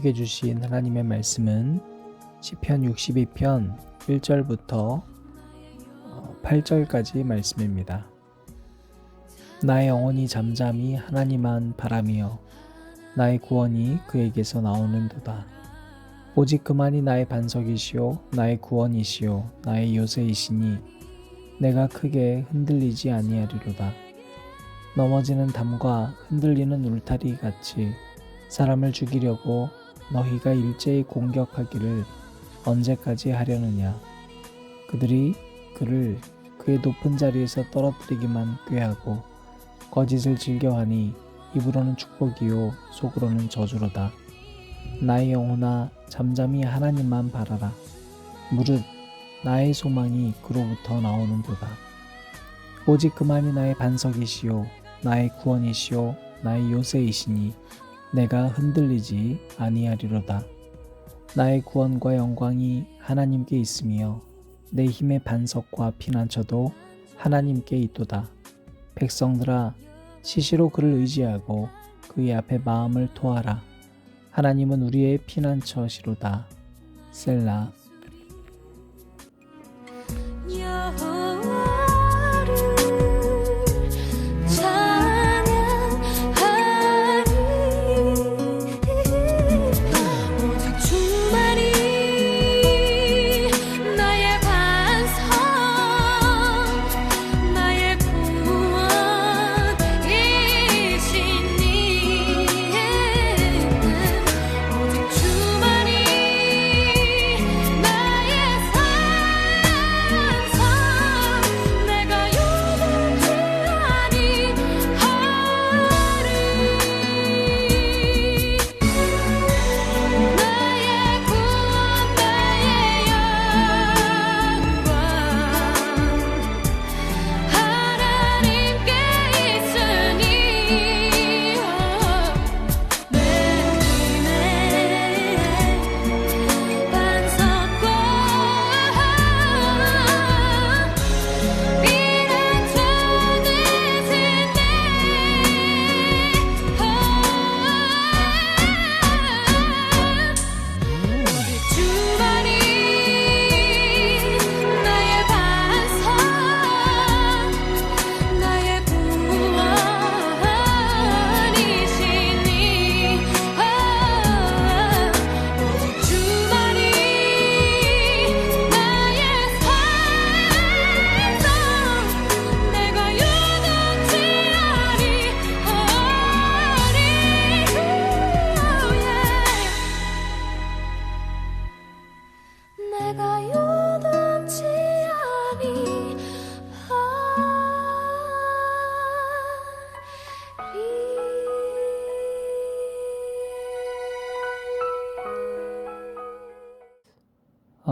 우리에게 주신 하나님의 말씀은 시편 62편 1절부터 8절까지 말씀입니다. 나의 영혼이 잠잠히 하나님만 바라며 나의 구원이 그에게서 나오는도다. 오직 그만이 나의 반석이시요 나의 구원이시요 나의 요새이시니 내가 크게 흔들리지 아니하리로다. 넘어지는 담과 흔들리는 울타리 같이 사람을 죽이려고 너희가 일제히 공격하기를 언제까지 하려느냐. 그들이 그를 그의 높은 자리에서 떨어뜨리기만 꾀하고 거짓을 즐겨하니 입으로는 축복이요 속으로는 저주로다. 나의 영혼아 잠잠히 하나님만 바라라. 무릇 나의 소망이 그로부터 나오는도다. 오직 그만이 나의 반석이시요 나의 구원이시요 나의 요새이시니 내가 흔들리지 아니하리로다. 나의 구원과 영광이 하나님께 있으며 내 힘의 반석과 피난처도 하나님께 있도다. 백성들아 시시로 그를 의지하고 그의 앞에 마음을 토하라. 하나님은 우리의 피난처시로다. 셀라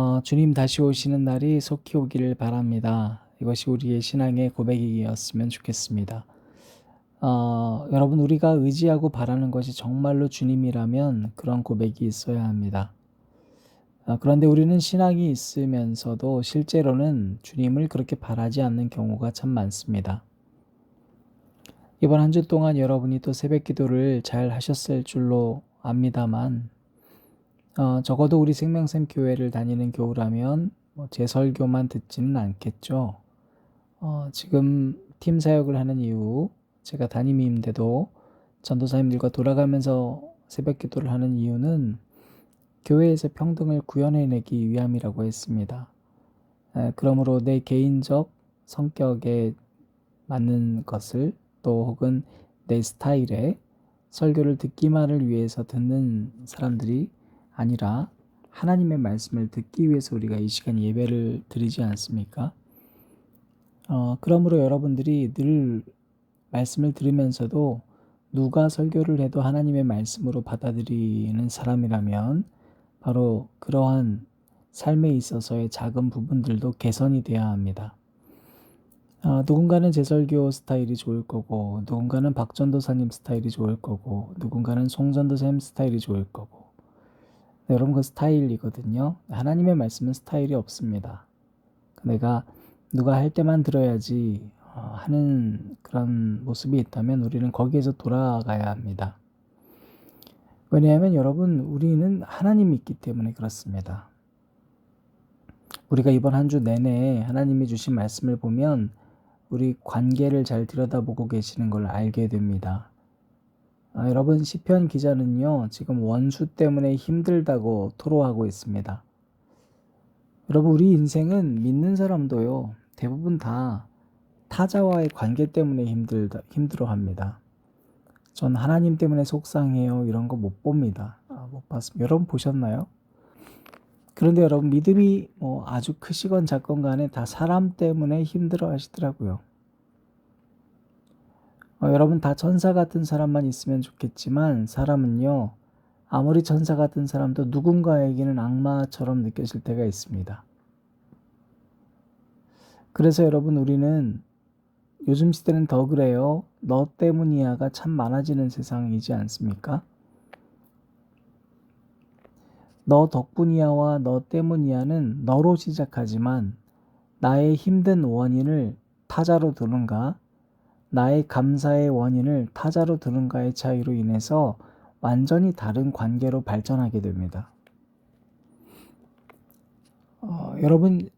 어, 주님 다시 오시는 날이 속히 오기를 바랍니다. 이것이 우리의 신앙의 고백이었으면 좋겠습니다. 어, 여러분 우리가 의지하고 바라는 것이 정말로 주님이라면 그런 고백이 있어야 합니다. 아, 그런데 우리는 신앙이 있으면서도 실제로는 주님을 그렇게 바라지 않는 경우가 참 많습니다. 이번 한 주 동안 여러분이 또 새벽 기도를 잘 하셨을 줄로 압니다만, 어, 적어도 우리 생명샘 교회를 다니는 교우라면 뭐 제 설교만 듣지는 않겠죠. 어, 지금 팀 사역을 하는 이유, 제가 담임인데도 전도사님들과 돌아가면서 새벽 기도를 하는 이유는 교회에서 평등을 구현해내기 위함이라고 했습니다. 에, 그러므로 내 개인적 성격에 맞는 것을 또 혹은 내 스타일의 설교를 듣기만을 위해서 듣는 사람들이 아니라 하나님의 말씀을 듣기 위해서 우리가 이 시간 예배를 드리지 않습니까? 어, 그러므로 여러분들이 늘 말씀을 들으면서도 누가 설교를 해도 하나님의 말씀으로 받아들이는 사람이라면 바로 그러한 삶에 있어서의 작은 부분들도 개선이 돼야 합니다. 어, 누군가는 제설교 스타일이 좋을 거고, 누군가는 박전도사님 스타일이 좋을 거고, 누군가는 송전도사님 스타일이 좋을 거고. 네, 여러분 그 스타일이거든요. 하나님의 말씀은 스타일이 없습니다. 내가 누가 할 때만 들어야지 어, 하는 그런 모습이 있다면 우리는 거기에서 돌아가야 합니다. 왜냐하면 여러분, 우리는 하나님이 있기 때문에 그렇습니다. 우리가 이번 한 주 내내 하나님이 주신 말씀을 보면 우리 관계를 잘 들여다보고 계시는 걸 알게 됩니다. 아, 여러분 시편 기자는요 지금 원수 때문에 힘들다고 토로하고 있습니다. 여러분 우리 인생은 믿는 사람도요 대부분 다 타자와의 관계 때문에 힘들다 힘들어합니다. 전 하나님 때문에 속상해요 이런 거 못 봅니다. 아, 못 봤습니다. 여러분 보셨나요? 그런데 여러분 믿음이 뭐 아주 크시건 작건 간에 다 사람 때문에 힘들어 하시더라고요. 어, 여러분 다 천사 같은 사람만 있으면 좋겠지만 사람은요 아무리 천사 같은 사람도 누군가에게는 악마처럼 느껴질 때가 있습니다. 그래서 여러분 우리는 요즘 시대는 더 그래요. 너 때문이야가 참 많아지는 세상이지 않습니까? 너 덕분이야와 너 때문이야는 너로 시작하지만 나의 힘든 원인을 타자로 두는가 나의 감사의 원인을 타자로 두는가의 차이로 인해서 완전히 다른 관계로 발전하게 됩니다. 어, 여러분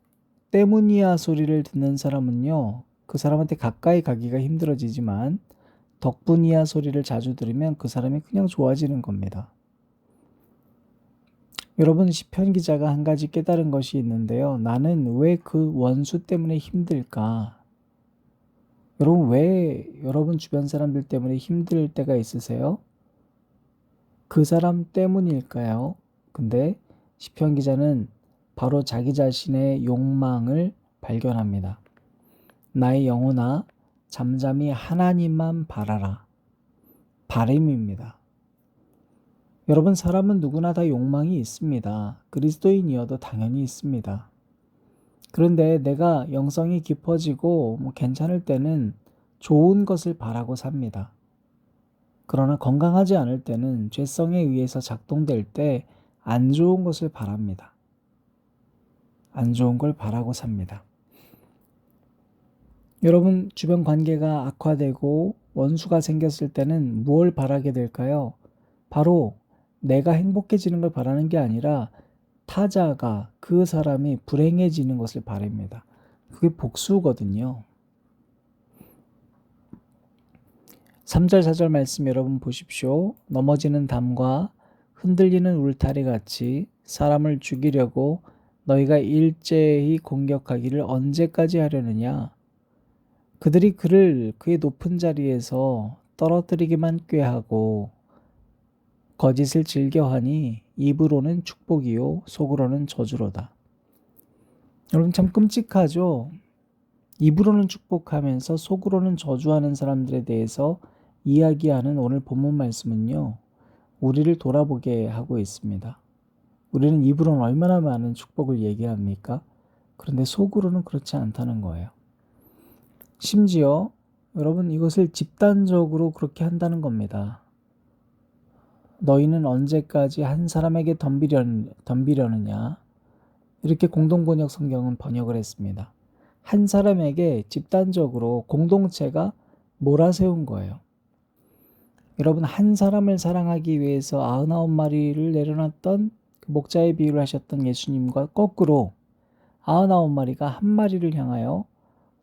때문이야 소리를 듣는 사람은요 그 사람한테 가까이 가기가 힘들어지지만 덕분이야 소리를 자주 들으면 그 사람이 그냥 좋아지는 겁니다. 여러분 시편 기자가 한 가지 깨달은 것이 있는데요. 나는 왜 그 원수 때문에 힘들까? 여러분 왜 여러분 주변 사람들 때문에 힘들 때가 있으세요? 그 사람 때문일까요? 근데 시편 기자는 바로 자기 자신의 욕망을 발견합니다. 나의 영혼아 잠잠히 하나님만 바라라. 바램입니다. 여러분 사람은 누구나 다 욕망이 있습니다. 그리스도인이어도 당연히 있습니다. 그런데 내가 영성이 깊어지고 뭐 괜찮을 때는 좋은 것을 바라고 삽니다. 그러나 건강하지 않을 때는 죄성에 의해서 작동될 때 안 좋은 것을 바랍니다. 안 좋은 걸 바라고 삽니다. 여러분 주변 관계가 악화되고 원수가 생겼을 때는 무엇을 바라게 될까요? 바로 내가 행복해지는 걸 바라는 게 아니라 타자가 그 사람이 불행해지는 것을 바랍니다. 그게 복수거든요. 3절 4절 말씀 여러분 보십시오. 넘어지는 담과 흔들리는 울타리 같이 사람을 죽이려고 너희가 일제히 공격하기를 언제까지 하려느냐? 그들이 그를 그의 높은 자리에서 떨어뜨리기만 꾀하고 거짓을 즐겨하니 입으로는 축복이요 속으로는 저주로다. 여러분 참 끔찍하죠. 입으로는 축복하면서 속으로는 저주하는 사람들에 대해서 이야기하는 오늘 본문 말씀은요. 우리를 돌아보게 하고 있습니다. 우리는 입으로는 얼마나 많은 축복을 얘기합니까? 그런데 속으로는 그렇지 않다는 거예요. 심지어 여러분 이것을 집단적으로 그렇게 한다는 겁니다. 너희는 언제까지 한 사람에게 덤비려, 덤비려느냐? 이렇게 공동번역 성경은 번역을 했습니다. 한 사람에게 집단적으로 공동체가 몰아세운 거예요. 여러분, 한 사람을 사랑하기 위해서 99마리를 내려놨던 그 목자의 비유를 하셨던 예수님과 거꾸로 99마리가 한 마리를 향하여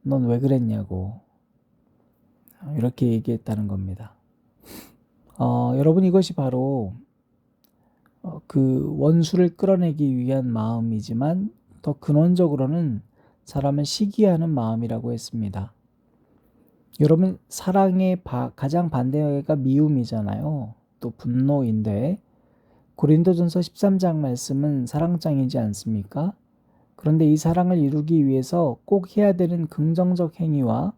넌 왜 그랬냐고 이렇게 얘기했다는 겁니다. 어, 여러분 이것이 바로 어, 그 원수를 끌어내기 위한 마음이지만 더 근원적으로는 사람을 시기하는 마음이라고 했습니다. 여러분 사랑의 바, 가장 반대가 미움이잖아요. 또 분노인데 고린도전서 13장 말씀은 사랑장이지 않습니까? 그런데 이 사랑을 이루기 위해서 꼭 해야 되는 긍정적 행위와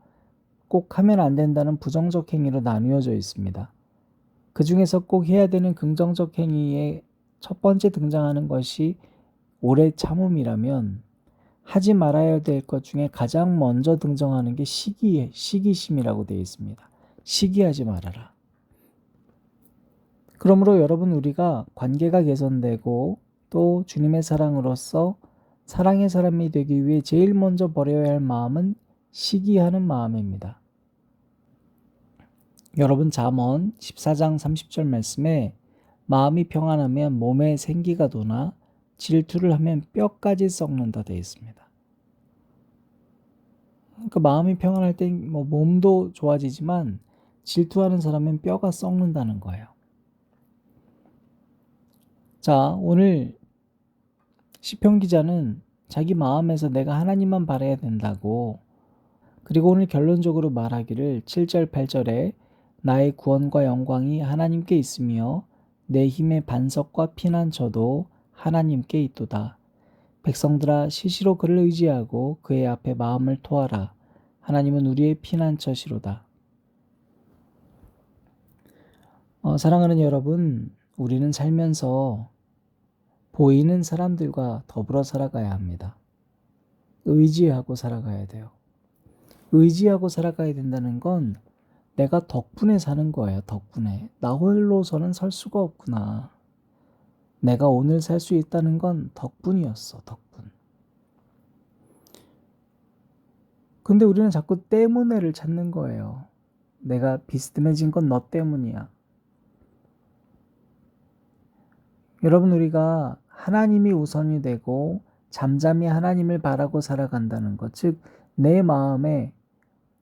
꼭 하면 안 된다는 부정적 행위로 나뉘어져 있습니다. 그 중에서 꼭 해야 되는 긍정적 행위에 첫 번째 등장하는 것이 오래 참음이라면 하지 말아야 될 것 중에 가장 먼저 등장하는 게 시기, 시기심이라고 되어 있습니다. 시기하지 말아라. 그러므로 여러분 우리가 관계가 개선되고 또 주님의 사랑으로서 사랑의 사람이 되기 위해 제일 먼저 버려야 할 마음은 시기하는 마음입니다. 여러분 잠언 14장 30절 말씀에 마음이 평안하면 몸에 생기가 도나 질투를 하면 뼈까지 썩는다 되어 있습니다. 그러니까 마음이 평안할 때 뭐 몸도 좋아지지만 질투하는 사람은 뼈가 썩는다는 거예요. 자, 오늘 시편 기자는 자기 마음에서 내가 하나님만 바라야 된다고 그리고 오늘 결론적으로 말하기를 7절 8절에 나의 구원과 영광이 하나님께 있으며 내 힘의 반석과 피난처도 하나님께 있도다. 백성들아 시시로 그를 의지하고 그의 앞에 마음을 토하라. 하나님은 우리의 피난처시로다. 어, 사랑하는 여러분, 우리는 살면서 보이는 사람들과 더불어 살아가야 합니다. 의지하고 살아가야 돼요. 의지하고 살아가야 된다는 건 내가 덕분에 사는 거예요. 덕분에. 나 홀로서는 설 수가 없구나. 내가 오늘 살 수 있다는 건 덕분이었어. 덕분. 근데 우리는 자꾸 때문에를 찾는 거예요. 내가 비스듬해진 건 너 때문이야. 여러분, 우리가 하나님이 우선이 되고 잠잠히 하나님을 바라고 살아간다는 것, 즉, 내 마음에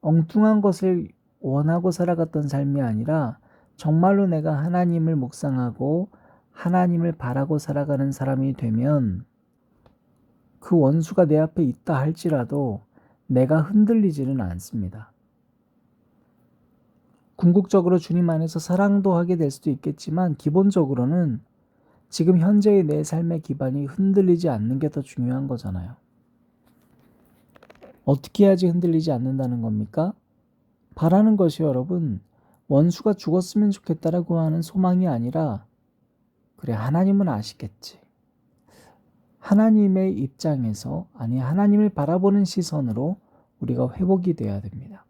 엉뚱한 것을 원하고 살아갔던 삶이 아니라 정말로 내가 하나님을 묵상하고 하나님을 바라고 살아가는 사람이 되면 그 원수가 내 앞에 있다 할지라도 내가 흔들리지는 않습니다. 궁극적으로 주님 안에서 사랑도 하게 될 수도 있겠지만 기본적으로는 지금 현재의 내 삶의 기반이 흔들리지 않는 게 더 중요한 거잖아요. 어떻게 해야지 흔들리지 않는다는 겁니까? 바라는 것이 여러분, 원수가 죽었으면 좋겠다라고 하는 소망이 아니라, 그래, 하나님은 아시겠지. 하나님의 입장에서, 아니, 하나님을 바라보는 시선으로 우리가 회복이 돼야 됩니다.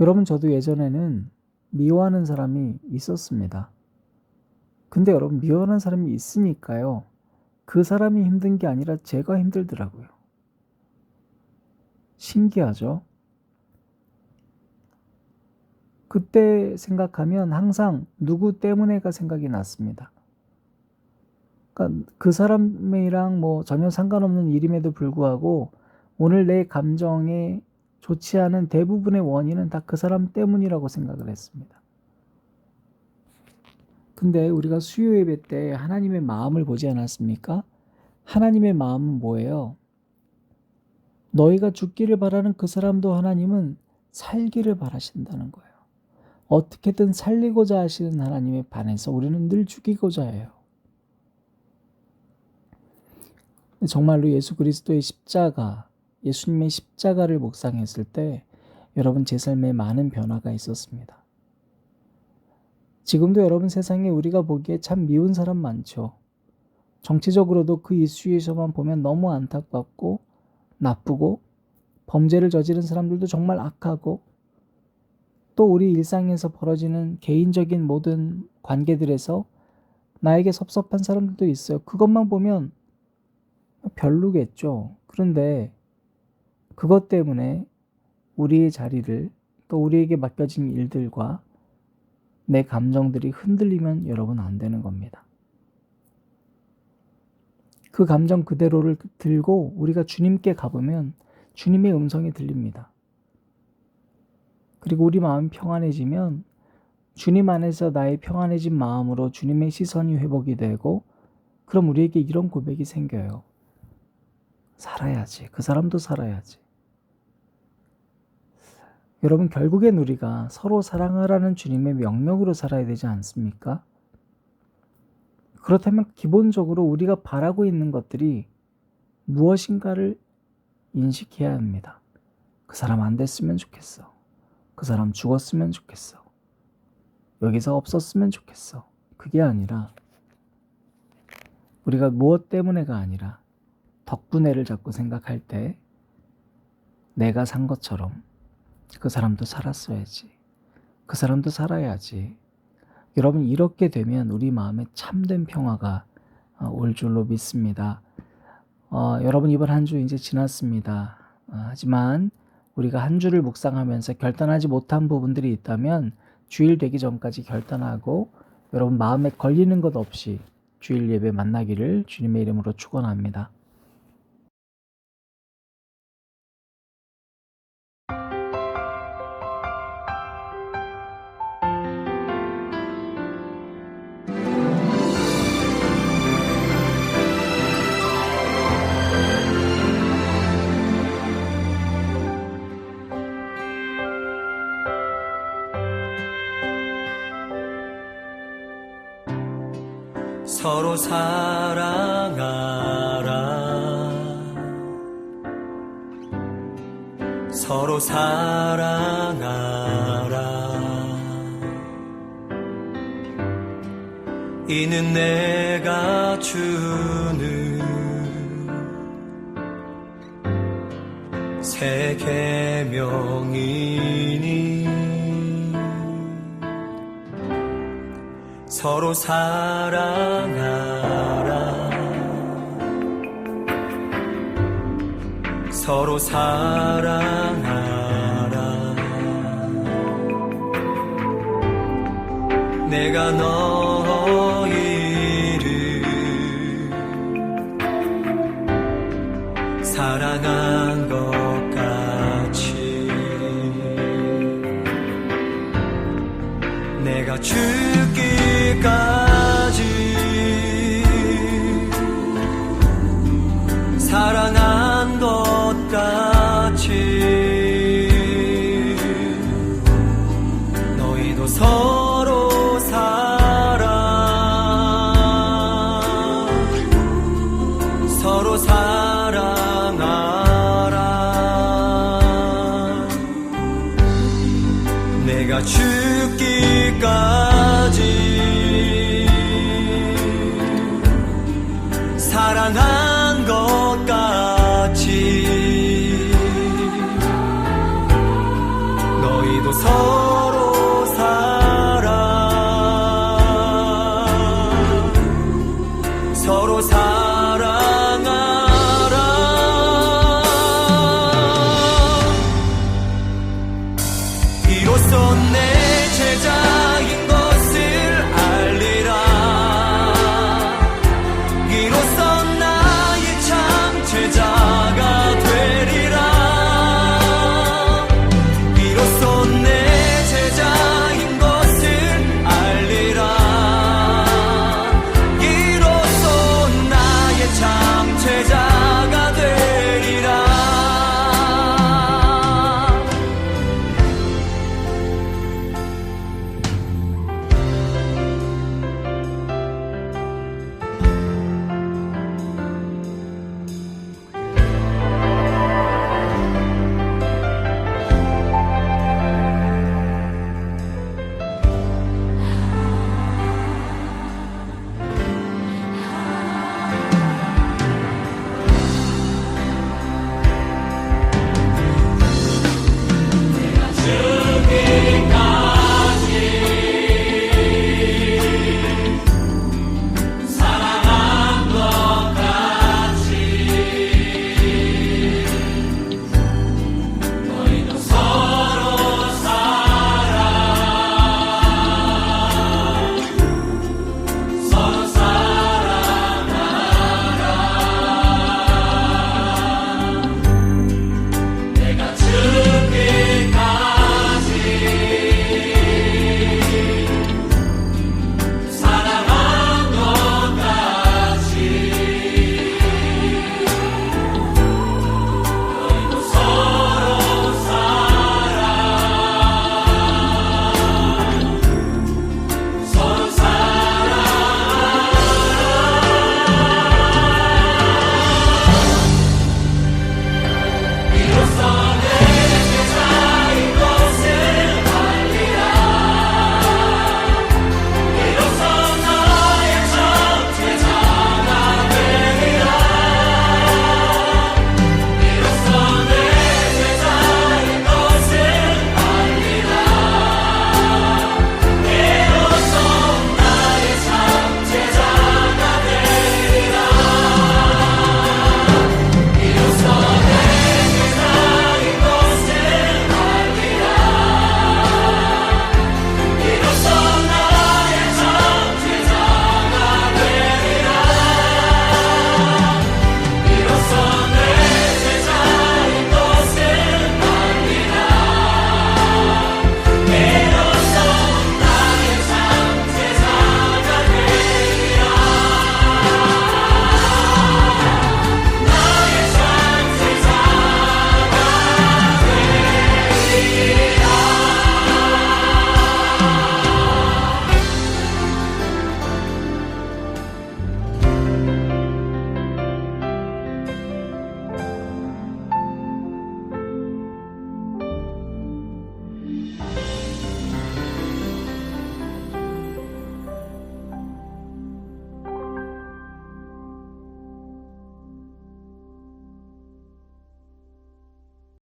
여러분, 저도 예전에는 미워하는 사람이 있었습니다. 근데 여러분, 미워하는 사람이 있으니까요. 그 사람이 힘든 게 아니라 제가 힘들더라고요. 신기하죠? 그때 생각하면 항상 누구 때문에가 생각이 났습니다. 그러니까 그 사람이랑 뭐 전혀 상관없는 일임에도 불구하고 오늘 내 감정에 좋지 않은 대부분의 원인은 다 그 사람 때문이라고 생각을 했습니다. 근데 우리가 수요 예배 때 하나님의 마음을 보지 않았습니까? 하나님의 마음은 뭐예요? 너희가 죽기를 바라는 그 사람도 하나님은 살기를 바라신다는 거예요. 어떻게든 살리고자 하시는 하나님에 반해서 우리는 늘 죽이고자 해요. 정말로 예수 그리스도의 십자가, 예수님의 십자가를 묵상했을 때 여러분 제 삶에 많은 변화가 있었습니다. 지금도 여러분 세상에 우리가 보기에 참 미운 사람 많죠. 정치적으로도 그 이슈에서만 보면 너무 안타깝고 나쁘고 범죄를 저지른 사람들도 정말 악하고 또 우리 일상에서 벌어지는 개인적인 모든 관계들에서 나에게 섭섭한 사람들도 있어요. 그것만 보면 별로겠죠. 그런데 그것 때문에 우리의 자리를 또 우리에게 맡겨진 일들과 내 감정들이 흔들리면 여러분 안 되는 겁니다. 그 감정 그대로를 들고 우리가 주님께 가보면 주님의 음성이 들립니다. 그리고 우리 마음이 평안해지면 주님 안에서 나의 평안해진 마음으로 주님의 시선이 회복이 되고 그럼 우리에게 이런 고백이 생겨요. 살아야지. 그 사람도 살아야지. 여러분, 결국엔 우리가 서로 사랑하라는 주님의 명령으로 살아야 되지 않습니까? 그렇다면 기본적으로 우리가 바라고 있는 것들이 무엇인가를 인식해야 합니다. 그 사람 안 됐으면 좋겠어. 그 사람 죽었으면 좋겠어. 여기서 없었으면 좋겠어. 그게 아니라 우리가 무엇 때문에가 아니라 덕분에를 자꾸 생각할 때 내가 산 것처럼 그 사람도 살았어야지. 그 사람도 살아야지. 여러분 이렇게 되면 우리 마음에 참된 평화가 어, 올 줄로 믿습니다. 어, 여러분 이번 한 주 이제 지났습니다. 어, 하지만 우리가 한 주를 묵상하면서 결단하지 못한 부분들이 있다면 주일 되기 전까지 결단하고 여러분 마음에 걸리는 것 없이 주일 예배 만나기를 주님의 이름으로 축원합니다. 서로 사랑하라 서로 사랑하라 이는 내가 주는 세계 명이. 서로 사랑하라. 서로 사랑하라. 내가 너 感